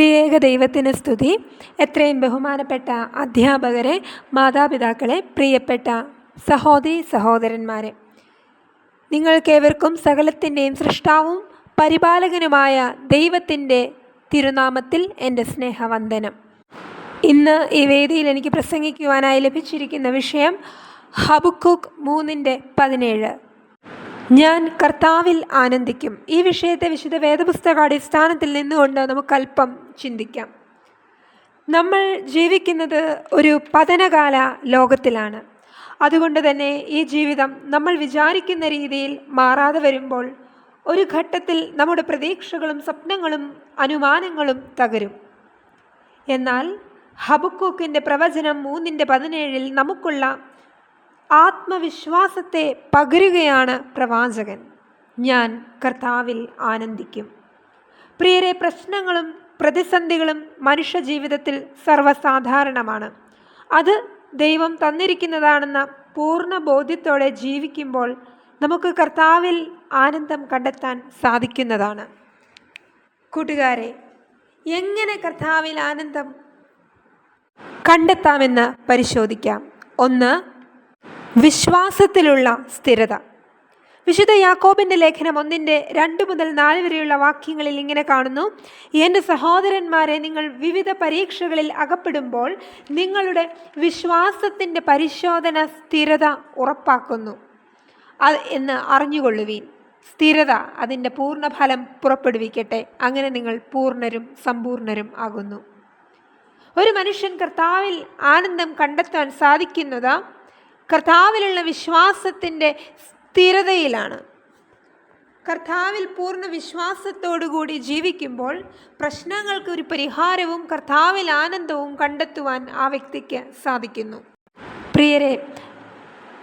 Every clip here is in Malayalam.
ത്രിയേക ദൈവത്തിന് സ്തുതി. എത്രയും ബഹുമാനപ്പെട്ട അധ്യാപകരെ മാതാപിതാക്കളെ പ്രിയപ്പെട്ട സഹോദരി സഹോദരന്മാരെ നിങ്ങൾക്കേവർക്കും സകലത്തിന്റെയും സൃഷ്ടാവും പരിപാലകനുമായ ദൈവത്തിന്റെ തിരുനാമത്തിൽ എന്റെ സ്നേഹവന്ദനം. ഇന്ന് ഈ വേദിയിൽ എനിക്ക് പ്രസംഗിക്കുവാനായി ലഭിച്ചിരിക്കുന്ന വിഷയം ഹബുക്കുക്ക് മൂന്നിന്റെ പതിനേഴ്. ഞാൻ കർത്താവിൽ ആനന്ദിക്കും. ഈ വിഷയത്തെ വിശുദ്ധ വേദപുസ്തക അടിസ്ഥാനത്തിൽ നിന്നുകൊണ്ട് നമുക്ക് അല്പം ചിന്തിക്കാം. നമ്മൾ ജീവിക്കുന്നത് ഒരു പതനകാല ലോകത്തിലാണ്. അതുകൊണ്ട് തന്നെ ഈ ജീവിതം നമ്മൾ വിചാരിക്കുന്ന രീതിയിൽ മാറാതെ വരുമ്പോൾ ഒരു ഘട്ടത്തിൽ നമ്മുടെ പ്രതീക്ഷകളും സ്വപ്നങ്ങളും അനുമാനങ്ങളും തകരും. എന്നാൽ ഹബുക്കൂക്കിന്റെ പ്രവചനം മൂന്നിന്റെ പതിനേഴിൽ നമുക്കുള്ള ആത്മവിശ്വാസത്തെ പകരുകയാണ് പ്രവാചകൻ. ഞാൻ കർത്താവിൽ ആനന്ദിക്കും. പ്രിയരെ പ്രശ്നങ്ങളും പ്രതിസന്ധികളും മനുഷ്യജീവിതത്തിൽ സർവസാധാരണമാണ്. അത് ദൈവം തന്നിരിക്കുന്നതാണെന്ന പൂർണ ബോധ്യത്തോടെ ജീവിക്കുമ്പോൾ നമുക്ക് കർത്താവിൽ ആനന്ദം കണ്ടെത്താൻ സാധിക്കുന്നതാണ്. കൂട്ടുകാരെ എങ്ങനെ കർത്താവിൽ ആനന്ദം കണ്ടെത്താമെന്ന് പരിശോധിക്കാം. ഒന്ന് വിശ്വാസത്തിലുള്ള സ്ഥിരത. വിശുദ്ധ യാക്കോബിന്റെ ലേഖനം ഒന്നിന്റെ രണ്ട് മുതൽ നാല് വരെയുള്ള വാക്യങ്ങളിൽ ഇങ്ങനെ കാണുന്നു എന്റെ സഹോദരന്മാരെ നിങ്ങൾ വിവിധ പരീക്ഷകളിൽ അകപ്പെടുമ്പോൾ നിങ്ങളുടെ വിശ്വാസത്തിന്റെ പരിശോധന സ്ഥിരത ഉറപ്പാക്കുന്നു. അത് എന്ന് അറിഞ്ഞുകൊള്ളുവീൻ. സ്ഥിരത അതിന്റെ പൂർണഫലം പുറപ്പെടുവിക്കട്ടെ. അങ്ങനെ നിങ്ങൾ പൂർണരും സമ്പൂർണരും ആകുന്നു. ഒരു മനുഷ്യൻ കർത്താവിൽ ആനന്ദം കണ്ടെത്താൻ സാധിക്കുന്നത് കർത്താവിലുള്ള വിശ്വാസത്തിന്റെ സ്ഥിരതയിലാണ്. കർത്താവിൽ പൂർണ വിശ്വാസത്തോടുകൂടി ജീവിക്കുമ്പോൾ പ്രശ്നങ്ങൾക്ക് ഒരു പരിഹാരവും കർത്താവിൽ ആനന്ദവും കണ്ടെത്തുവാൻ ആ വ്യക്തിക്ക് സാധിക്കുന്നു. പ്രിയരെ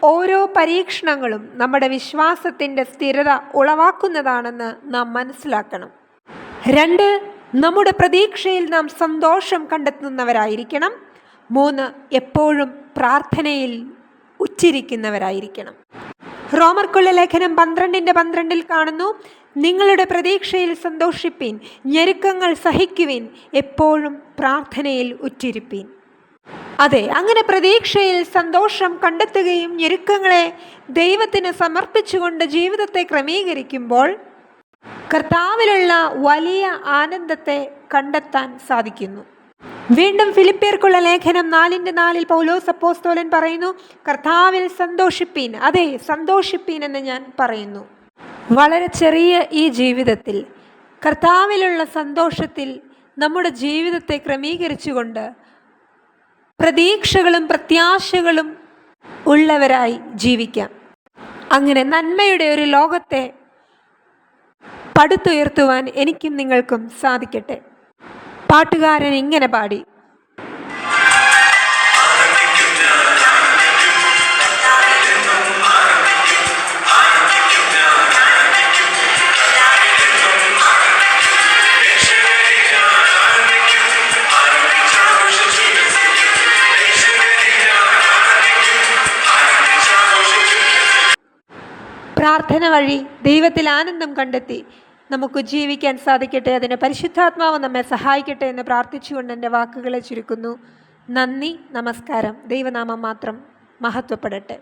ഓരോ പരീക്ഷണങ്ങളും നമ്മുടെ വിശ്വാസത്തിന്റെ സ്ഥിരത ഉളവാക്കുന്നതാണെന്ന് നാം മനസ്സിലാക്കണം. രണ്ട് നമ്മുടെ പ്രതീക്ഷയിൽ നാം സന്തോഷം കണ്ടെത്തുന്നവരായിരിക്കണം. മൂന്ന് എപ്പോഴും പ്രാർത്ഥനയിൽ ഉച്ചിരിക്കുന്നവരായിരിക്കണം. റോമർക്കുള്ള ലേഖനം പന്ത്രണ്ടിന്റെ പന്ത്രണ്ടിൽ കാണുന്നു നിങ്ങളുടെ പ്രതീക്ഷയിൽ സന്തോഷിപ്പീൻ ഞെരുക്കങ്ങൾ സഹിക്കുവിൻ എപ്പോഴും പ്രാർത്ഥനയിൽ ഉറ്റിരിപ്പീൻ. അതെ അങ്ങനെ പ്രതീക്ഷയിൽ സന്തോഷം കണ്ടെത്തുകയും ഞെരുക്കങ്ങളെ ദൈവത്തിന് സമർപ്പിച്ചുകൊണ്ട് ജീവിതത്തെ ക്രമീകരിക്കുമ്പോൾ കർത്താവിലുള്ള വലിയ ആനന്ദത്തെ കണ്ടെത്താൻ സാധിക്കുന്നു. വീണ്ടും ഫിലിപ്പിയർക്കുള്ള ലേഖനം നാലിന്റെ നാലിൽ പൗലോസ് അപ്പോസ്തോലൻ പറയുന്നു കർത്താവിൽ സന്തോഷിപ്പീൻ. അതെ സന്തോഷിപ്പീൻ എന്ന് ഞാൻ പറയുന്നു. വളരെ ചെറിയ ഈ ജീവിതത്തിൽ കർത്താവിലുള്ള സന്തോഷത്തിൽ നമ്മുടെ ജീവിതത്തെ ക്രമീകരിച്ചുകൊണ്ട് പ്രതീക്ഷകളും പ്രത്യാശകളും ഉള്ളവരായി ജീവിക്കാം. അങ്ങനെ നന്മയുടെ ഒരു ലോകത്തെ പടുത്തുയർത്തുവാൻ എനിക്കും നിങ്ങൾക്കും സാധിക്കട്ടെ. പാട്ടുകാരൻ ഇങ്ങനെ പാടി. പ്രാർത്ഥന വഴി ദൈവത്തിൽ ആനന്ദം കണ്ടെത്തി. നമുക്ക് ജീവിക്കാൻ സാധിക്കട്ടെ അതിന് പരിശുദ്ധാത്മാവ് നമ്മെ സഹായിക്കട്ടെ എന്ന് പ്രാർത്ഥിച്ചുകൊണ്ട് എന്റെ വാക്കുകളെ ചുരുക്കുന്നു. നന്ദി നമസ്കാരം. ദൈവനാമം മാത്രം മഹത്വപ്പെടട്ടെ.